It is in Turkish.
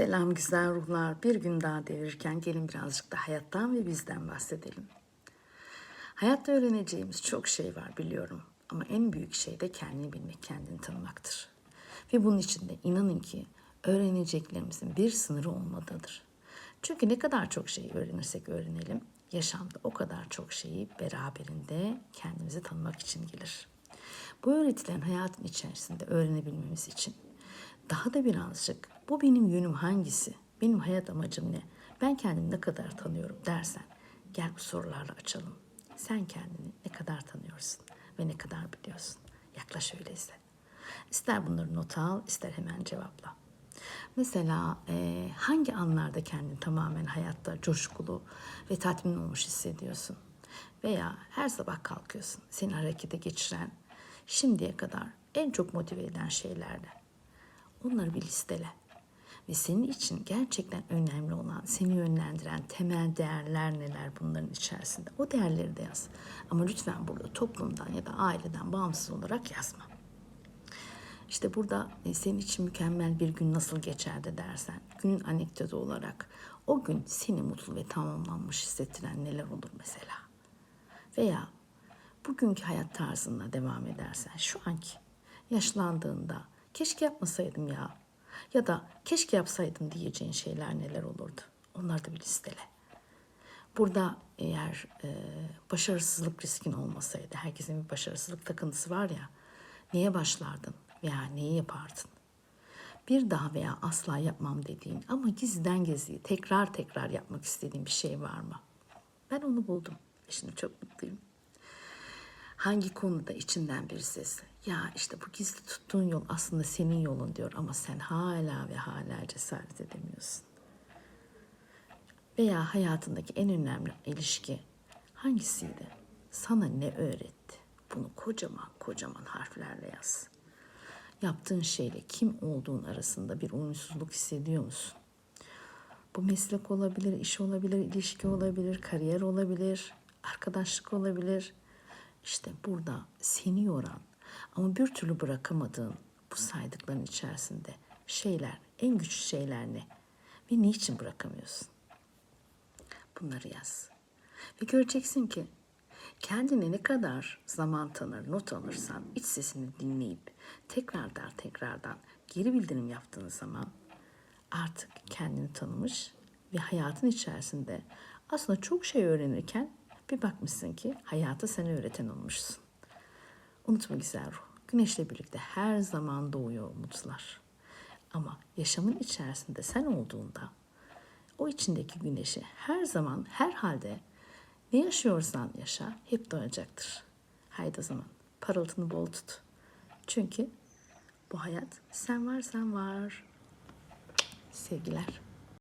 Selam güzel ruhlar. Bir gün daha devirirken gelin birazcık da hayattan ve bizden bahsedelim. Hayatta öğreneceğimiz çok şey var biliyorum. Ama en büyük şey de kendini bilmek, kendini tanımaktır. Ve bunun için de inanın ki öğreneceklerimizin bir sınırı olmadığıdır. Çünkü ne kadar çok şey öğrenirsek öğrenelim, yaşamda o kadar çok şeyi beraberinde kendimizi tanımak için gelir. Bu öğretilerin hayatın içerisinde öğrenebilmemiz için daha da birazcık bu benim yönüm hangisi, benim hayat amacım ne, ben kendimi ne kadar tanıyorum dersen gel bu sorularla açalım. Sen kendini ne kadar tanıyorsun ve ne kadar biliyorsun? Yaklaş öyleyse. İster bunları not al, ister hemen cevapla. Mesela e, hangi anlarda kendini tamamen hayatta coşkulu ve tatmin olmuş hissediyorsun? Veya her sabah kalkıyorsun, seni harekete geçiren, şimdiye kadar en çok motive eden şeyler ne? Onları bir listele. Ve senin için gerçekten önemli olan, seni yönlendiren temel değerler neler bunların içerisinde. O değerleri de yaz. Ama lütfen burada toplumdan ya da aileden bağımsız olarak yazma. İşte burada e, senin için mükemmel bir gün nasıl geçerdi dersen, günün anekdotu olarak o gün seni mutlu ve tamamlanmış hissettiren neler olur mesela. Veya bugünkü hayat tarzına devam edersen, şu anki yaşlandığında keşke yapmasaydım ya ya da keşke yapsaydım diyeceğin şeyler neler olurdu? Onları da bir listele. Burada eğer e, başarısızlık riskin olmasaydı, herkesin bir başarısızlık takıntısı var ya, neye başlardın veya neyi yapardın? Bir daha veya asla yapmam dediğin ama gizliden gizliye tekrar tekrar yapmak istediğin bir şey var mı? Ben onu buldum. ve Şimdi çok mutluyum. Hangi konuda içinden bir ses ya işte bu gizli tuttuğun yol aslında senin yolun diyor ama sen hala ve hala cesaret edemiyorsun. Veya hayatındaki en önemli ilişki hangisiydi? Sana ne öğretti? Bunu kocaman kocaman harflerle yaz. Yaptığın şeyle kim olduğun arasında bir uyumsuzluk hissediyor musun? Bu meslek olabilir, iş olabilir, ilişki olabilir, kariyer olabilir, arkadaşlık olabilir. İşte burada seni yoran ama bir türlü bırakamadığın bu saydıkların içerisinde şeyler, en güçlü şeyler ne? Ve niçin bırakamıyorsun? Bunları yaz. Ve göreceksin ki kendine ne kadar zaman tanır, not alırsan, iç sesini dinleyip tekrardan tekrardan geri bildirim yaptığın zaman artık kendini tanımış ve hayatın içerisinde aslında çok şey öğrenirken bir bakmışsın ki hayatı sana öğreten olmuşsun. Unutma güzel ruh. Güneşle birlikte her zaman doğuyor umutlar. Ama yaşamın içerisinde sen olduğunda o içindeki güneşi her zaman her halde ne yaşıyorsan yaşa hep doğacaktır. Haydi o zaman parıltını bol tut. Çünkü bu hayat sen varsan var. Sevgiler.